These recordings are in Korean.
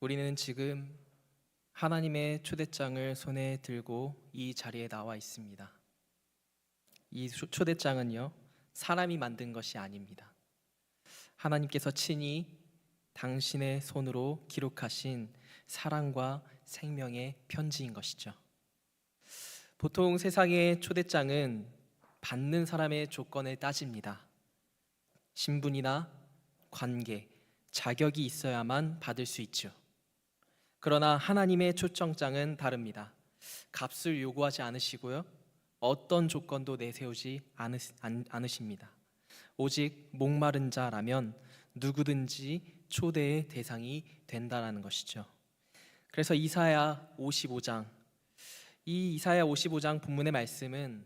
우리는 지금 하나님의 초대장을 손에 들고 이 자리에 나와 있습니다. 이 초- 초대장은요, 사람이 만든 것이 아닙니다. 하나님께서 친히 당신의 손으로 기록하신 사랑과 생명의 편지인 것이죠. 보통 세상의 초대장은 받는 사람의 조건을 따집니다. 신분이나 관계, 자격이 있어야만 받을 수 있죠. 그러나 하나님의 초청장은 다릅니다. 값을 요구하지 않으시고요. 어떤 조건도 내세우지 않으, 않, 않으 십니다. 오직 목마른 자라면 누구든지 초대의 대상이 된다라는 것이죠. 그래서 이사야 55장 이 이사야 55장 본문의 말씀은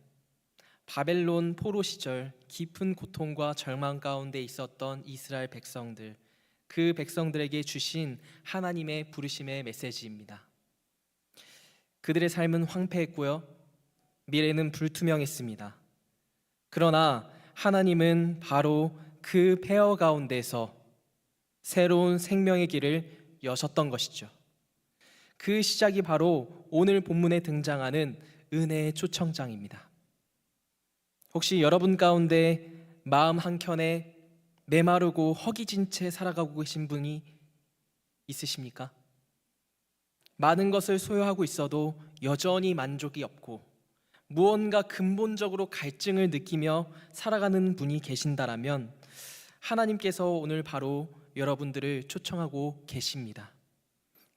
바벨론 포로 시절 깊은 고통과 절망 가운데 있었던 이스라엘 백성들 그 백성들에게 주신 하나님의 부르심의 메시지입니다. 그들의 삶은 황폐했고요. 미래는 불투명했습니다. 그러나 하나님은 바로 그 폐허 가운데서 새로운 생명의 길을 여셨던 것이죠. 그 시작이 바로 오늘 본문에 등장하는 은혜의 초청장입니다. 혹시 여러분 가운데 마음 한켠에 메마르고 허기진 채 살아가고 계신 분이 있으십니까? 많은 것을 소유하고 있어도 여전히 만족이 없고 무언가 근본적으로 갈증을 느끼며 살아가는 분이 계신다라면 하나님께서 오늘 바로 여러분들을 초청하고 계십니다.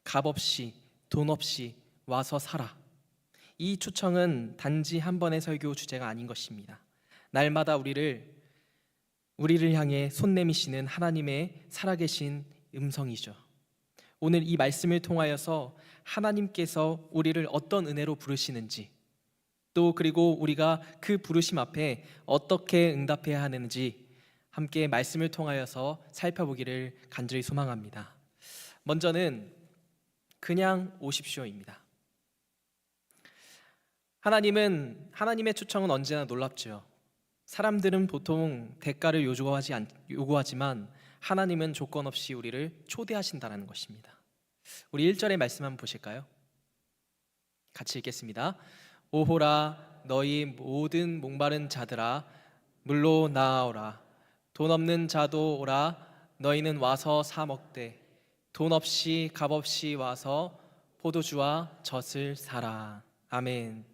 값 없이 돈 없이 와서 살아. 이 초청은 단지 한 번의 설교 주제가 아닌 것입니다. 날마다 우리를 우리를 향해 손 내미시는 하나님의 살아계신 음성이죠. 오늘 이 말씀을 통하여서 하나님께서 우리를 어떤 은혜로 부르시는지 또 그리고 우리가 그 부르심 앞에 어떻게 응답해야 하는지 함께 말씀을 통하여서 살펴보기를 간절히 소망합니다. 먼저는 그냥 오십시오입니다. 하나님은 하나님의 초청은 언제나 놀랍죠. 사람들은 보통 대가를 요구하지 않, 요구하지만 하나님은 조건 없이 우리를 초대하신다라는 것입니다. 우리 1절의 말씀 한번 보실까요? 같이 읽겠습니다. 오호라 너희 모든 목마른 자들아 물로 나아오라 돈 없는 자도 오라 너희는 와서 사 먹되 돈 없이 값 없이 와서 포도주와 젖을 사라 아멘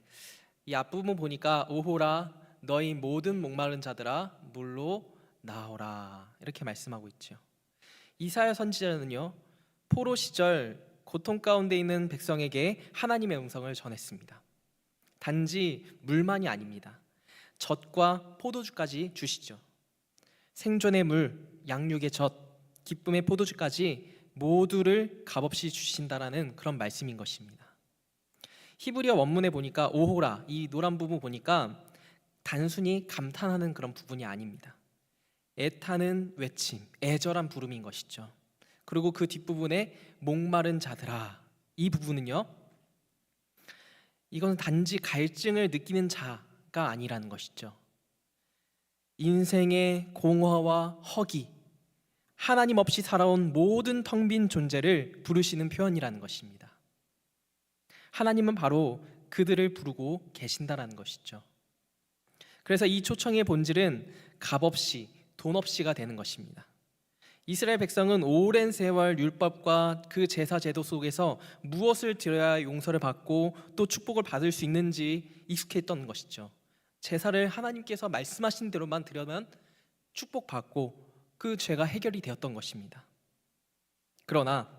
이 앞부분 보니까 오호라 너희 모든 목마른 자들아 물로 나오라 이렇게 말씀하고 있죠 이사야 선지자는요 포로 시절 고통 가운데 있는 백성에게 하나님의 음성을 전했습니다 단지 물만이 아닙니다. 젖과 포도주까지 주시죠. 생존의 물, 양육의 젖, 기쁨의 포도주까지 모두를 값없이 주신다라는 그런 말씀인 것입니다. 히브리어 원문에 보니까 오호라 이 노란 부분 보니까 단순히 감탄하는 그런 부분이 아닙니다. 애타는 외침, 애절한 부름인 것이죠. 그리고 그 뒷부분에 목마른 자들아 이 부분은요 이건 단지 갈증을 느끼는 자가 아니라는 것이죠. 인생의 공허와 허기, 하나님 없이 살아온 모든 텅 빈 존재를 부르시는 표현이라는 것입니다. 하나님은 바로 그들을 부르고 계신다라는 것이죠. 그래서 이 초청의 본질은 값 없이 돈 없이가 되는 것입니다. 이스라엘 백성은 오랜 세월 율법과 그 제사 제도 속에서 무엇을 드려야 용서를 받고 또 축복을 받을 수 있는지 익숙했던 것이죠. 제사를 하나님께서 말씀하신 대로만 드려면 축복받고 그 죄가 해결이 되었던 것입니다. 그러나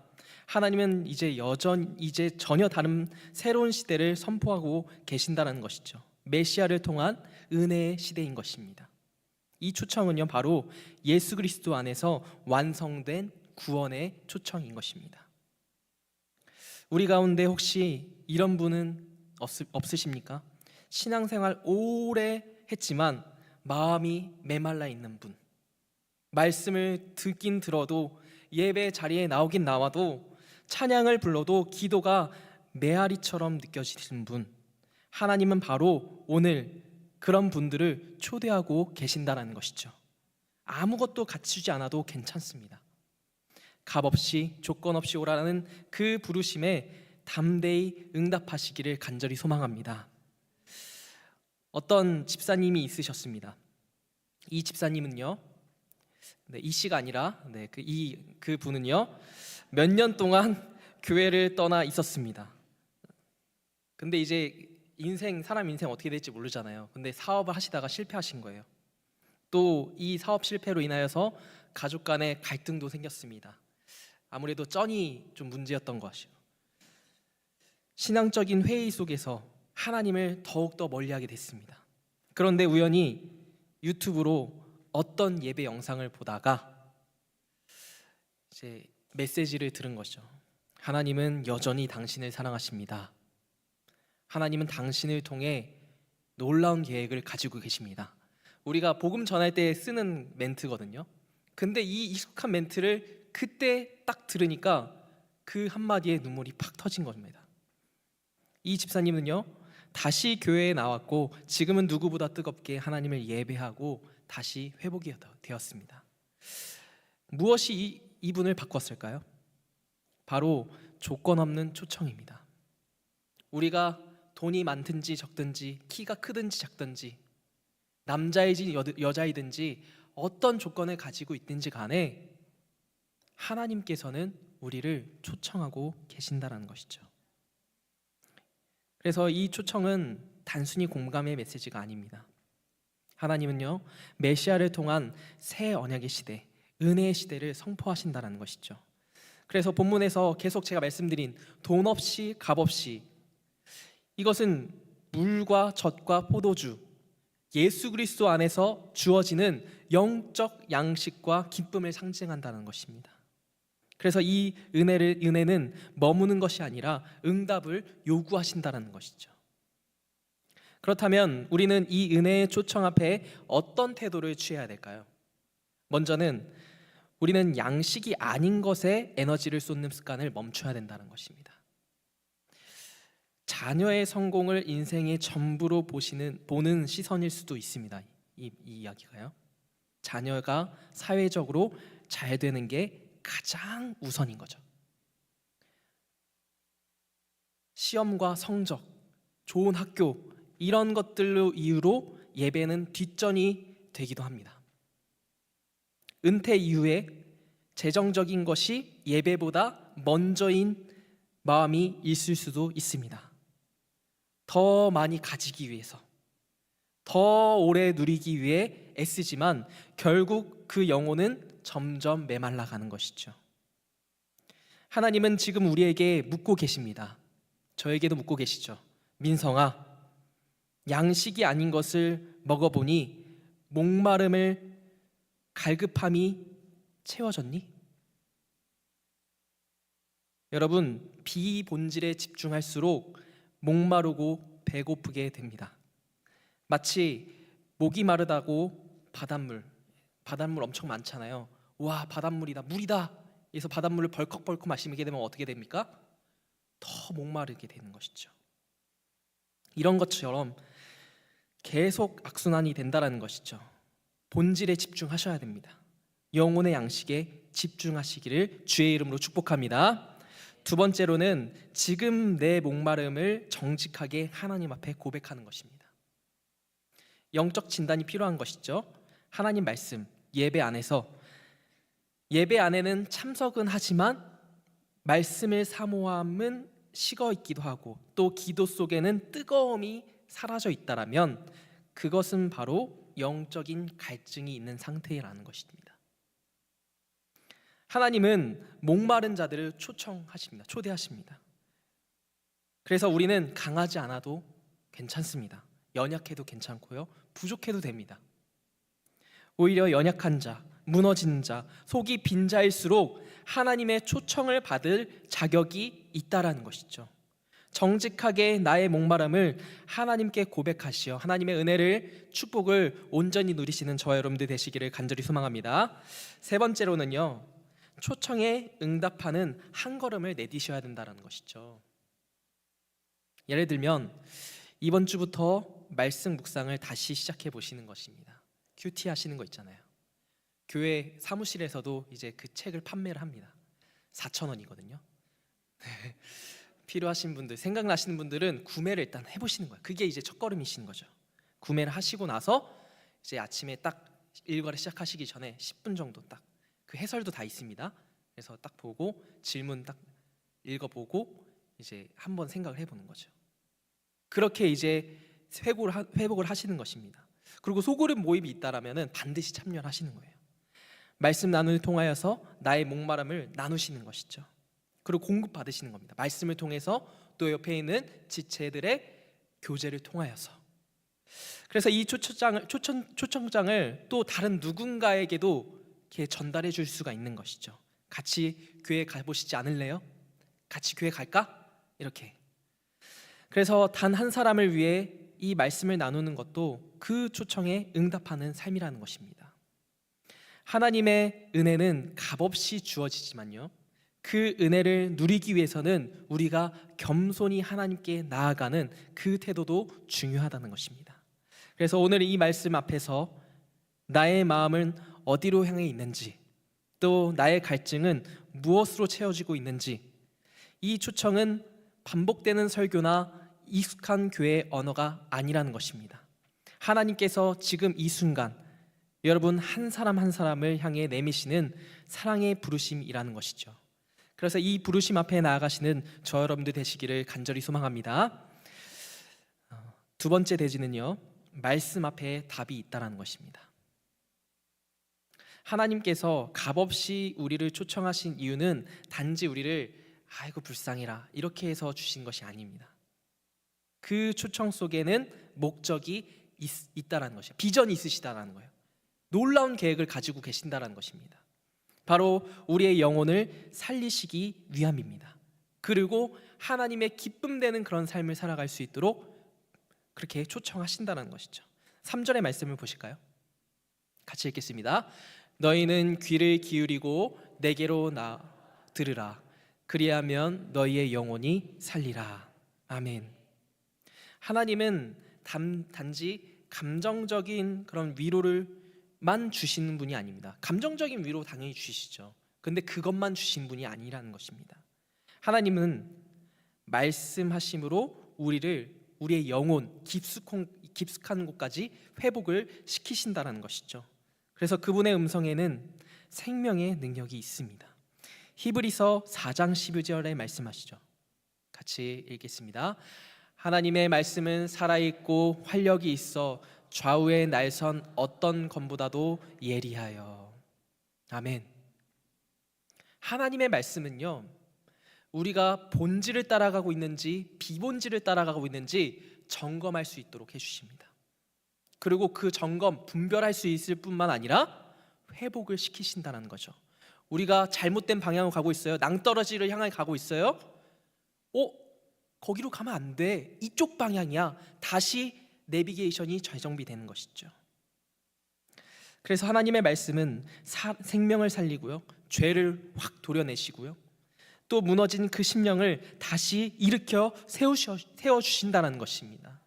하나님은 이제 여전 이제 전혀 다른 새로운 시대를 선포하고 계신다는 것이죠. 메시아를 통한 은혜의 시대인 것입니다. 이 초청은요 바로 예수 그리스도 안에서 완성된 구원의 초청인 것입니다. 우리 가운데 혹시 이런 분은 없, 없으십니까? 신앙생활 오래 했지만 마음이 메말라 있는 분. 말씀을 듣긴 들어도 예배 자리에 나오긴 나와도 찬양을 불러도 기도가 메아리처럼 느껴지는 분. 하나님은 바로 오늘 그런 분들을 초대하고 계신다라는 것이죠. 아무것도 갖추지 않아도 괜찮습니다. 값 없이 조건 없이 오라는 그 부르심에 담대히 응답하시기를 간절히 소망합니다. 어떤 집사님이 있으셨습니다. 이 집사님은요, 네, 이 씨가 아니라 네, 그 분은요 몇 년 동안 교회를 떠나 있었습니다. 근데 이제 인생 사람 인생 어떻게 될지 모르잖아요. 근데 사업을 하시다가 실패하신 거예요. 또 이 사업 실패로 인하여서 가족 간의 갈등도 생겼습니다. 아무래도 쩐이 좀 문제였던 것이요. 신앙적인 회의 속에서 하나님을 더욱더 멀리하게 됐습니다. 그런데 우연히 유튜브로 어떤 예배 영상을 보다가 이제 메시지를 들은 것이죠. 하나님은 여전히 당신을 사랑하십니다. 하나님은 당신을 통해 놀라운 계획을 가지고 계십니다. 우리가 복음 전할 때 쓰는 멘트거든요. 근데 이 익숙한 멘트를 그때 딱 들으니까 그 한마디에 눈물이 팍 터진 겁니다. 이 집사님은요, 다시 교회에 나왔고 지금은 누구보다 뜨겁게 하나님을 예배하고 다시 회복이 되었습니다. 무엇이 이, 이분을 바꿨을까요? 바로 조건 없는 초청입니다. 우리가 돈이 많든지 적든지 키가 크든지 작든지 남자이지 여, 여자이든지 어떤 조건을 가지고 있든지 간에 하나님께서는 우리를 초청하고 계신다라는 것이죠. 그래서 이 초청은 단순히 공감의 메시지가 아닙니다. 하나님은요 메시아를 통한 새 언약의 시대, 은혜의 시대를 선포하신다라는 것이죠. 그래서 본문에서 계속 제가 말씀드린 돈 없이 값 없이 이것은 물과 젖과 포도주 예수 그리스도 안에서 주어지는 영적 양식과 기쁨을 상징한다는 것입니다. 그래서 이 은혜를 은혜는 머무는 것이 아니라 응답을 요구하신다는 것이죠. 그렇다면 우리는 이 은혜의 초청 앞에 어떤 태도를 취해야 될까요? 먼저는 우리는 양식이 아닌 것에 에너지를 쏟는 습관을 멈춰야 된다는 것입니다. 자녀의 성공을 인생의 전부로 보시는 보는 시선일 수도 있습니다. 이, 이 이야기가요. 자녀가 사회적으로 잘 되는 게 가장 우선인 거죠. 시험과 성적, 좋은 학교 이런 것들로 이유로 예배는 뒷전이 되기도 합니다. 은퇴 이후에 재정적인 것이 예배보다 먼저인 마음이 있을 수도 있습니다. 더 많이 가지기 위해서, 더 오래 누리기 위해 애쓰지만 결국 그 영혼은 점점 메말라 가는 것이죠. 하나님은 지금 우리에게 묻고 계십니다. 저에게도 묻고 계시죠. 민성아, 양식이 아닌 것을 먹어보니 목마름을 갈급함이 채워졌니? 여러분, 비본질에 집중할수록 목마르고 배고프게 됩니다. 마치 목이 마르다고 바닷물, 바닷물 엄청 많잖아요. 와, 바닷물이다, 물이다. 그래서 바닷물을 벌컥벌컥 마시게 되면 어떻게 됩니까? 더 목마르게 되는 것이죠. 이런 것처럼 계속 악순환이 된다라는 것이죠. 본질에 집중하셔야 됩니다. 영혼의 양식에 집중하시기를 주의 이름으로 축복합니다. 두 번째로는 지금 내 목마름을 정직하게 하나님 앞에 고백하는 것입니다. 영적 진단이 필요한 것이죠. 하나님 말씀, 예배 안에서 예배 안에는 참석은 하지만 말씀을 사모함은 식어 있기도 하고 또 기도 속에는 뜨거움이 사라져 있다라면 그것은 바로 영적인 갈증이 있는 상태라는 것입니다. 하나님은 목마른 자들을 초청하십니다. 초대하십니다. 그래서 우리는 강하지 않아도 괜찮습니다. 연약해도 괜찮고요. 부족해도 됩니다. 오히려 연약한 자, 무너진 자, 속이 빈 자일수록 하나님의 초청을 받을 자격이 있다라는 것이죠. 정직하게 나의 목마름을 하나님께 고백하시어 하나님의 은혜를 축복을 온전히 누리시는 저와 여러분들 되시기를 간절히 소망합니다. 세 번째로는요. 초청에 응답하는 한 걸음을 내디셔야 된다는 것이죠. 예를 들면 이번 주부터 말씀 묵상을 다시 시작해 보시는 것입니다. 큐티 하시는 거 있잖아요. 교회 사무실에서도 이제 그 책을 판매를 합니다. 4천 원이거든요. 네. 필요하신 분들, 생각나시는 분들은 구매를 일단 해보시는 거예요. 그게 이제 첫 걸음이신 거죠. 구매를 하시고 나서 이제 아침에 딱 일과를 시작하시기 전에 10분 정도 딱 그 해설도 다 있습니다. 그래서 딱 보고 질문 딱 읽어보고 이제 한번 생각을 해보는 거죠. 그렇게 이제 회복을, 하, 회복을 하시는 것입니다. 그리고 소그룹 모임이 있다라면은 반드시 참여를 하시는 거예요. 말씀 나눔을 통하여서 나의 목마름을 나누시는 것이죠. 그리고 공급 받으시는 겁니다. 말씀을 통해서 또 옆에 있는 지체들의 교제를 통하여서. 그래서 이 초청장을 초청 초청장을 또 다른 누군가에게도 이렇게 전달해 줄 수가 있는 것이죠. 같이 교회 가 보시지 않을래요? 같이 교회 갈까? 이렇게. 그래서 단 한 사람을 위해 이 말씀을 나누는 것도 그 초청에 응답하는 삶이라는 것입니다. 하나님의 은혜는 값없이 주어지지만요. 그 은혜를 누리기 위해서는 우리가 겸손히 하나님께 나아가는 그 태도도 중요하다는 것입니다. 그래서 오늘 이 말씀 앞에서 나의 마음은 어디로 향해 있는지 또 나의 갈증은 무엇으로 채워지고 있는지 이 초청은 반복되는 설교나 익숙한 교회의 언어가 아니라는 것입니다. 하나님께서 지금 이 순간 여러분 한 사람 한 사람을 향해 내미시는 사랑의 부르심이라는 것이죠. 그래서 이 부르심 앞에 나아가시는 저 여러분들 되시기를 간절히 소망합니다. 어, 두 번째 대지는요. 말씀 앞에 답이 있다라는 것입니다. 하나님께서 값없이 우리를 초청하신 이유는 단지 우리를 아이고 불쌍해라 이렇게 해서 주신 것이 아닙니다. 그 초청 속에는 목적이 있, 있다라는 것이에요. 비전이 있으시다라는 거예요. 놀라운 계획을 가지고 계신다라는 것입니다. 바로 우리의 영혼을 살리시기 위함입니다. 그리고 하나님의 기쁨 되는 그런 삶을 살아갈 수 있도록 그렇게 초청하신다는 것이죠. 3절의 말씀을 보실까요? 같이 읽겠습니다. 너희는 귀를 기울이고 내게로 나 들으라. 그리하면 너희의 영혼이 살리라. 아멘. 하나님은 단, 단지 감정적인 그런 위로를만 주시는 분이 아닙니다. 감정적인 위로 당연히 주시죠. 근데 그것만 주신 분이 아니라는 것입니다. 하나님은 말씀하심으로 우리를 우리의 영혼 깊숙한, 곳까지 회복을 시키신다라는 것이죠. 그래서 그분의 음성에는 생명의 능력이 있습니다. 히브리서 4장 12절에 말씀하시죠. 같이 읽겠습니다. 하나님의 말씀은 살아있고 활력이 있어 좌우의 날선 어떤 검보다도 예리하여. 아멘. 하나님의 말씀은요, 우리가 본질을 따라가고 있는지 비본질을 따라가고 있는지 점검할 수 있도록 해주십니다. 그리고 그 점검, 분별할 수 있을 뿐만 아니라 회복을 시키신다는 거죠. 우리가 잘못된 방향으로 가고 있어요. 낭떠러지를 향해 가고 있어요. 어? 거기로 가면 안 돼. 이쪽 방향이야. 다시 내비게이션이 재정비되는 것이죠. 그래서 하나님의 말씀은 사, 생명을 살리고요. 죄를 확 도려내시고요. 또 무너진 그 심령을 다시 일으켜 세우셔, 세워주신다는 것입니다.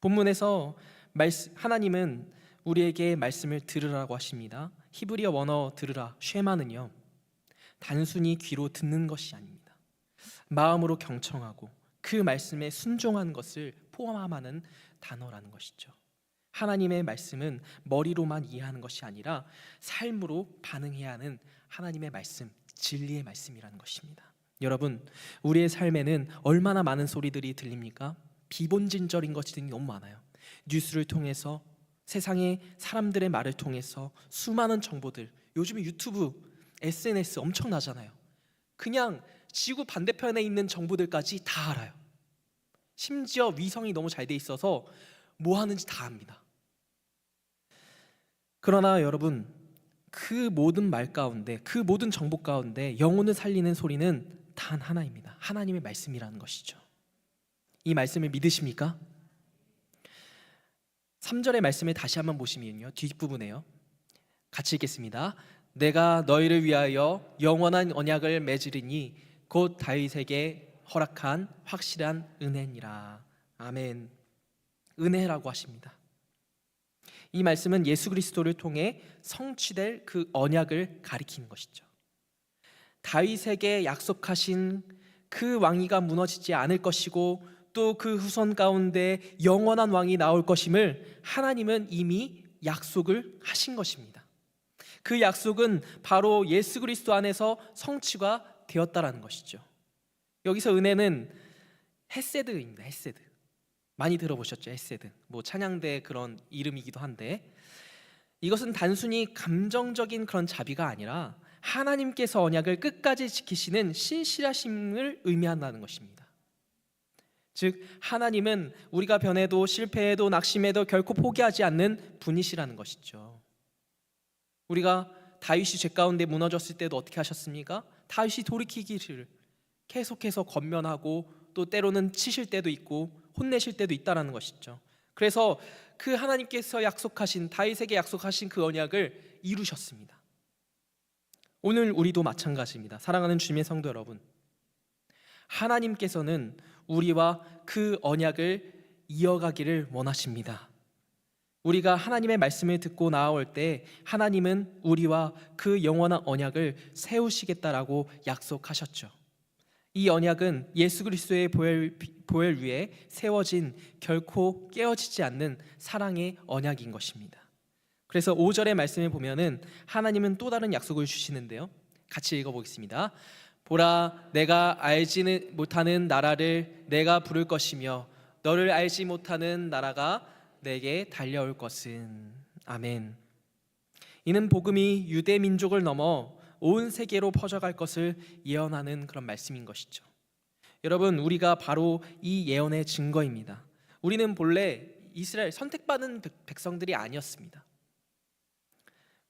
본문에서 하나님은 우리에게 말씀을 들으라고 하십니다. 히브리어 원어 들으라 쉐마는요 단순히 귀로 듣는 것이 아닙니다. 마음으로 경청하고 그 말씀에 순종한 것을 포함하는 단어라는 것이죠. 하나님의 말씀은 머리로만 이해하는 것이 아니라 삶으로 반응해야 하는 하나님의 말씀, 진리의 말씀이라는 것입니다. 여러분, 우리의 삶에는 얼마나 많은 소리들이 들립니까? 비본질적인 것들이 너무 많아요. 뉴스를 통해서 세상의 사람들의 말을 통해서 수많은 정보들 요즘에 유튜브, SNS 엄청나잖아요. 그냥 지구 반대편에 있는 정보들까지 다 알아요. 심지어 위성이 너무 잘 돼 있어서 뭐 하는지 다 압니다. 그러나 여러분 그 모든 말 가운데 그 모든 정보 가운데 영혼을 살리는 소리는 단 하나입니다. 하나님의 말씀이라는 것이죠. 이 말씀을 믿으십니까? 3절의 말씀을 다시 한번 보시면요. 뒷부분에요. 같이 읽겠습니다. 내가 너희를 위하여 영원한 언약을 맺으리니 곧 다윗에게 허락한 확실한 은혜니라. 아멘. 은혜라고 하십니다. 이 말씀은 예수 그리스도를 통해 성취될 그 언약을 가리키는 것이죠. 다윗에게 약속하신 그 왕위가 무너지지 않을 것이고 또 그 후손 가운데 영원한 왕이 나올 것임을 하나님은 이미 약속을 하신 것입니다. 그 약속은 바로 예수 그리스도 안에서 성취가 되었다라는 것이죠. 여기서 은혜는 헤세드입니다. 헤세드. 많이 들어보셨죠? 헤세드. 뭐 찬양대 그런 이름이기도 한데 이것은 단순히 감정적인 그런 자비가 아니라 하나님께서 언약을 끝까지 지키시는 신실하심을 의미한다는 것입니다. 즉 하나님은 우리가 변해도 실패해도 낙심해도 결코 포기하지 않는 분이시라는 것이죠. 우리가 다윗이 죄 가운데 무너졌을 때도 어떻게 하셨습니까? 다윗이 돌이키기를 계속해서 권면하고 또 때로는 치실 때도 있고 혼내실 때도 있다라는 것이죠. 그래서 그 하나님께서 약속하신 다윗에게 약속하신 그 언약을 이루셨습니다. 오늘 우리도 마찬가지입니다. 사랑하는 주님의 성도 여러분. 하나님께서는 우리와 그 언약을 이어가기를 원하십니다. 우리가 하나님의 말씀을 듣고 나아올 때 하나님은 우리와 그 영원한 언약을 세우시겠다라고 약속하셨죠. 이 언약은 예수 그리스도의 보혈, 보혈 위에 세워진 결코 깨어지지 않는 사랑의 언약인 것입니다. 그래서 5절의 말씀을 보면은 하나님은 또 다른 약속을 주시는데요. 같이 읽어보겠습니다. 보라, 내가 알지는 못하는 나라를 내가 부를 것이며 너를 알지 못하는 나라가 내게 달려올 것은 아멘. 이는 복음이 유대 민족을 넘어 온 세계로 퍼져갈 것을 예언하는 그런 말씀인 것이죠. 여러분, 우리가 바로 이 예언의 증거입니다. 우리는 본래 이스라엘 선택받은 백- 백성들이 아니었습니다.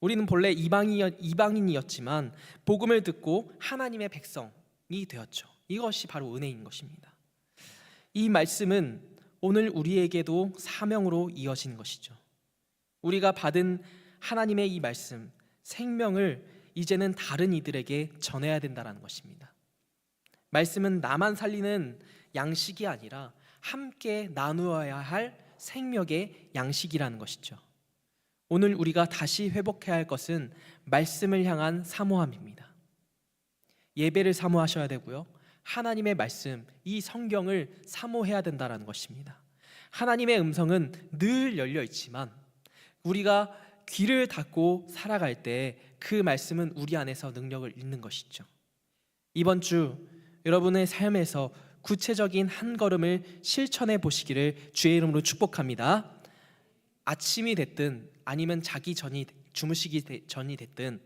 우리는 본래 이방인이었지만 복음을 듣고 하나님의 백성이 되었죠. 이것이 바로 은혜인 것입니다. 이 말씀은 오늘 우리에게도 사명으로 이어진 것이죠. 우리가 받은 하나님의 이 말씀, 생명을 이제는 다른 이들에게 전해야 된다는 것입니다. 말씀은 나만 살리는 양식이 아니라 함께 나누어야 할 생명의 양식이라는 것이죠. 오늘 우리가 다시 회복해야 할 것은 말씀을 향한 사모함입니다. 예배를 사모하셔야 되고요. 하나님의 말씀, 이 성경을 사모해야 된다는 것입니다. 하나님의 음성은 늘 열려 있지만 우리가 귀를 닫고 살아갈 때 그 말씀은 우리 안에서 능력을 잃는 것이죠. 이번 주 여러분의 삶에서 구체적인 한 걸음을 실천해 보시기를 주의 이름으로 축복합니다. 아침이 됐든 아니면 자기 전이 주무시기 되- 전이 됐든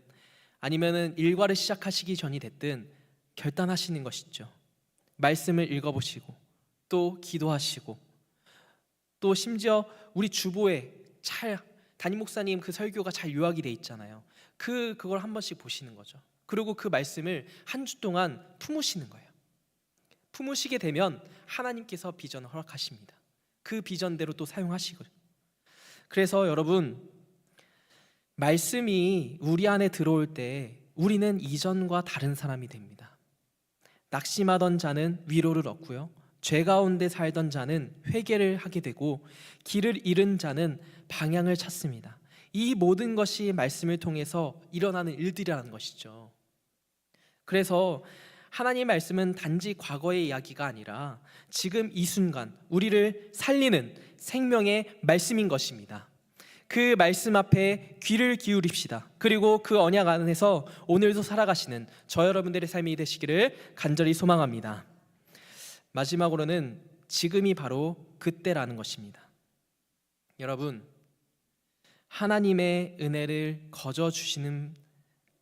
아니면은 일과를 시작하시기 전이 됐든 결단하시는 것이죠. 말씀을 읽어보시고 또 기도하시고 또 심지어 우리 주보에 잘 담임 목사님 그 설교가 잘 요약이 돼 있잖아요. 그 그걸 한 번씩 보시는 거죠. 그리고 그 말씀을 한 주 동안 품으시는 거예요. 품으시게 되면 하나님께서 비전을 허락하십니다. 그 비전대로 또 사용하시고. 그래서 여러분 말씀이 우리 안에 들어올 때 우리는 이전과 다른 사람이 됩니다. 낙심하던 자는 위로를 얻고요. 죄 가운데 살던 자는 회개를 하게 되고 길을 잃은 자는 방향을 찾습니다. 이 모든 것이 말씀을 통해서 일어나는 일들이라는 것이죠. 그래서 하나님의 말씀은 단지 과거의 이야기가 아니라 지금 이 순간 우리를 살리는 생명의 말씀인 것입니다. 그 말씀 앞에 귀를 기울입시다. 그리고 그 언약 안에서 오늘도 살아가시는 저 여러분들의 삶이 되시기를 간절히 소망합니다. 마지막으로는 지금이 바로 그때라는 것입니다. 여러분, 하나님의 은혜를 거저 주시는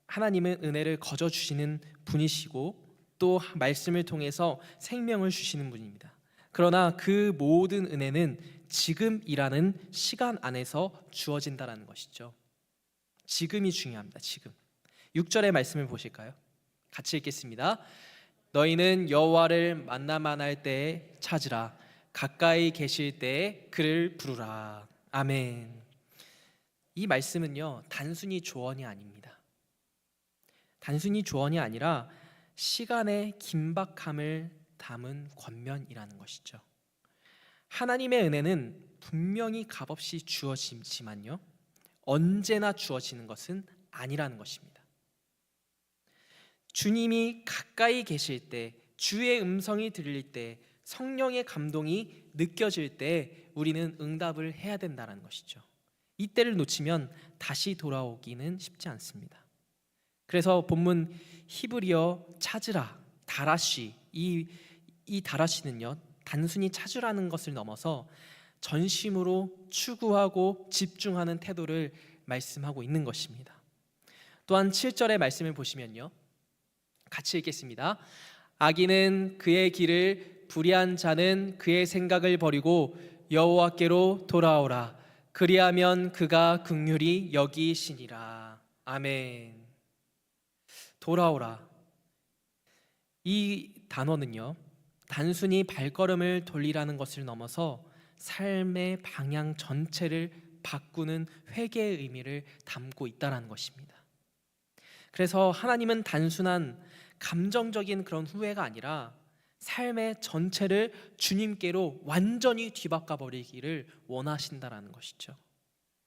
하나님은 은혜를 거저 주시는 분이시고 또 말씀을 통해서 생명을 주시는 분입니다. 그러나 그 모든 은혜는 지금이라는 시간 안에서 주어진다라는 것이죠. 지금이 중요합니다. 지금. 6절의 말씀을 보실까요? 같이 읽겠습니다. 너희는 여호와를 만나만 할때 찾으라 가까이 계실 때 그를 부르라. 아멘. 이 말씀은요. 단순히 조언이 아닙니다. 단순히 조언이 아니라 시간의 긴박함을 담은 권면이라는 것이죠. 하나님의 은혜는 분명히 값없이 주어지지만요. 언제나 주어지는 것은 아니라는 것입니다. 주님이 가까이 계실 때, 주의 음성이 들릴 때, 성령의 감동이 느껴질 때 우리는 응답을 해야 된다는 것이죠. 이때를 놓치면 다시 돌아오기는 쉽지 않습니다. 그래서 본문 히브리어 찾으라 다라시 이, 이 다라시는요 단순히 찾으라는 것을 넘어서 전심으로 추구하고 집중하는 태도를 말씀하고 있는 것입니다. 또한 7절의 말씀을 보시면요. 같이 읽겠습니다. 악인은 그의 길을 불의한 자는 그의 생각을 버리고 여호와께로 돌아오라. 그리하면 그가 긍휼히 여기시니라. 아멘. 돌아오라. 이 단어는요. 단순히 발걸음을 돌리라는 것을 넘어서 삶의 방향 전체를 바꾸는 회개의 의미를 담고 있다라는 것입니다. 그래서 하나님은 단순한 감정적인 그런 후회가 아니라 삶의 전체를 주님께로 완전히 뒤바꿔 버리기를 원하신다라는 것이죠.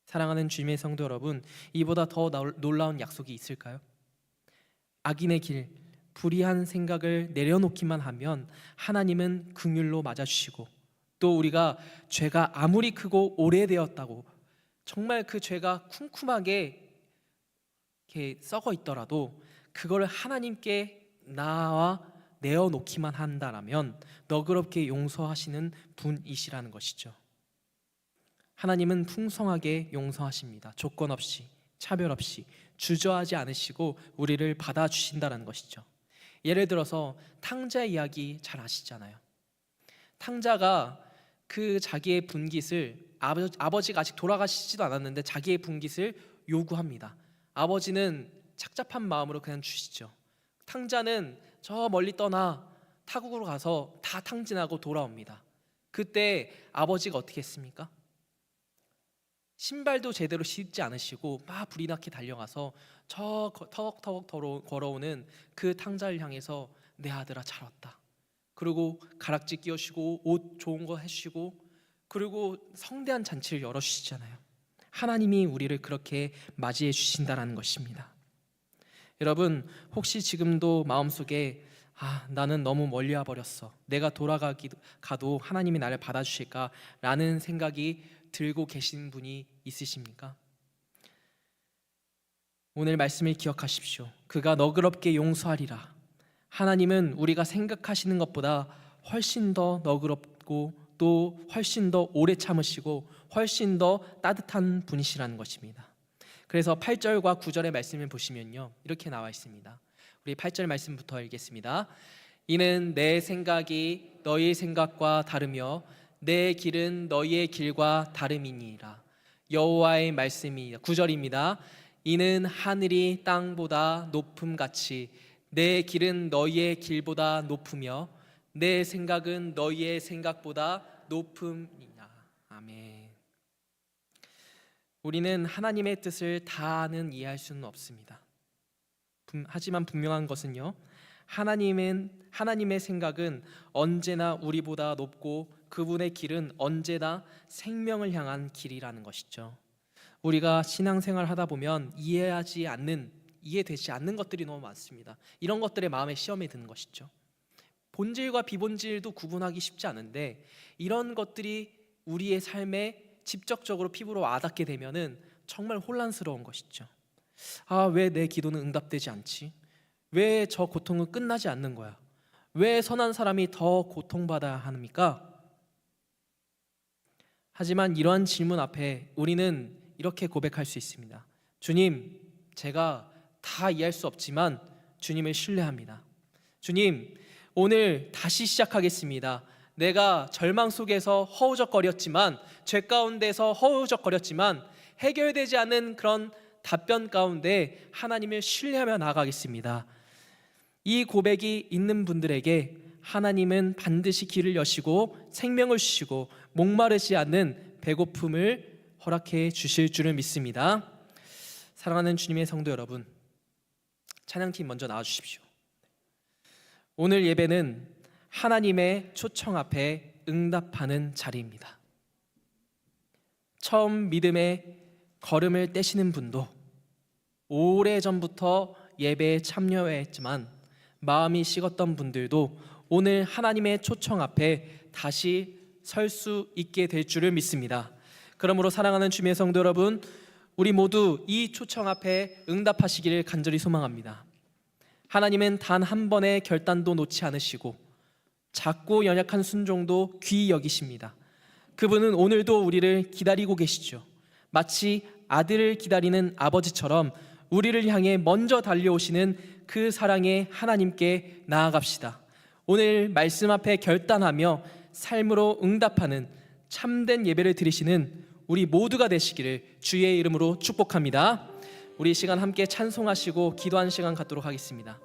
사랑하는 주님의 성도 여러분, 이보다 더 놀라운 약속이 있을까요? 악인의 길, 불의한 생각을 내려놓기만 하면 하나님은 긍휼로 맞아주시고 또 우리가 죄가 아무리 크고 오래되었다고 정말 그 죄가 쿰쿰하게 이렇게 썩어 있더라도 그걸 하나님께 나와 내어놓기만 한다라면 너그럽게 용서하시는 분이시라는 것이죠. 하나님은 풍성하게 용서하십니다. 조건 없이 차별 없이 주저하지 않으시고 우리를 받아주신다는 것이죠. 예를 들어서 탕자 이야기 잘 아시잖아요. 탕자가 그 자기의 분깃을 아버, 아버 지가 아직 돌아가시지도 않았는데 자기의 분깃을 요구합니다. 아버지는 착잡한 마음으로 그냥 주시죠. 탕자는 저 멀리 떠나 타국으로 가서 다 탕진하고 돌아옵니다. 그때 아버지가 어떻게 했습니까? 신발도 제대로 신지 않으시고 막 불이 나게 달려가서 저 터벅터벅 걸어오는 그 탕자를 향해서 내 아들아 잘 왔다. 그리고 가락지 끼우시고 옷 좋은 거 해주시고 그리고 성대한 잔치를 열어주시잖아요. 하나님이 우리를 그렇게 맞이해 주신다라는 것입니다. 여러분 혹시 지금도 마음속에 아 나는 너무 멀리 와 버렸어. 내가 돌아가기도 가도 하나님이 나를 받아주실까라는 생각이 들고 계신 분이 있으십니까? 오늘 말씀을 기억하십시오. 그가 너그럽게 용서하리라. 하나님은 우리가 생각하시는 것보다 훨씬 더 너그럽고 또 훨씬 더 오래 참으시고 훨씬 더 따뜻한 분이시라는 것입니다. 그래서 8절과 9절의 말씀을 보시면요. 이렇게 나와 있습니다. 우리 8절 말씀부터 읽겠습니다. 이는 내 생각이 너희 생각과 다르며 내 길은 너희의 길과 다름이니라. 여호와의 말씀이 9절입니다. 이는 하늘이 땅보다 높음 같이 내 길은 너희의 길보다 높으며 내 생각은 너희의 생각보다 높음이냐. 아멘. 우리는 하나님의 뜻을 다 아는 이해할 수는 없습니다. 하지만 분명한 것은요. 하나님은 하나님의 생각은 언제나 우리보다 높고 그분의 길은 언제나 생명을 향한 길이라는 것이죠. 우리가 신앙생활 하다 보면 이해하지 않는 이해되지 않는 것들이 너무 많습니다. 이런 것들의 마음에 시험에 드는 것이죠. 본질과 비본질도 구분하기 쉽지 않은데 이런 것들이 우리의 삶에 직접적으로 피부로 와닿게 되면은 정말 혼란스러운 것이죠. 아, 왜 내 기도는 응답되지 않지? 왜 저 고통은 끝나지 않는 거야? 왜 선한 사람이 더 고통받아야 합니까? 하지만 이러한 질문 앞에 우리는 이렇게 고백할 수 있습니다. 주님, 제가 다 이해할 수 없지만 주님을 신뢰합니다. 주님, 오늘 다시 시작하겠습니다. 내가 절망 속에서 허우적거렸지만 죄 가운데서 허우적거렸지만 해결되지 않는 그런 답변 가운데 하나님을 신뢰하며 나아가겠습니다. 이 고백이 있는 분들에게 하나님은 반드시 길을 여시고 생명을 주시고 목마르지 않는 배고픔을 허락해 주실 줄을 믿습니다. 사랑하는 주님의 성도 여러분, 찬양팀 먼저 나와 주십시오. 오늘 예배는 하나님의 초청 앞에 응답하는 자리입니다. 처음 믿음의 걸음을 떼시는 분도 오래 전부터 예배에 참여했지만 마음이 식었던 분들도 오늘 하나님의 초청 앞에 다시 설 수 있게 될 줄을 믿습니다. 그러므로 사랑하는 주의 성도 여러분, 우리 모두 이 초청 앞에 응답하시기를 간절히 소망합니다. 하나님은 단 한 번의 결단도 놓지 않으시고 작고 연약한 순종도 귀히 여기십니다. 그분은 오늘도 우리를 기다리고 계시죠. 마치 아들을 기다리는 아버지처럼 우리를 향해 먼저 달려오시는 그 사랑의 하나님께 나아갑시다. 오늘 말씀 앞에 결단하며 삶으로 응답하는 참된 예배를 드리시는 우리 모두가 되시기를 주의 이름으로 축복합니다. 우리 이 시간 함께 찬송하시고 기도하는 시간 갖도록 하겠습니다.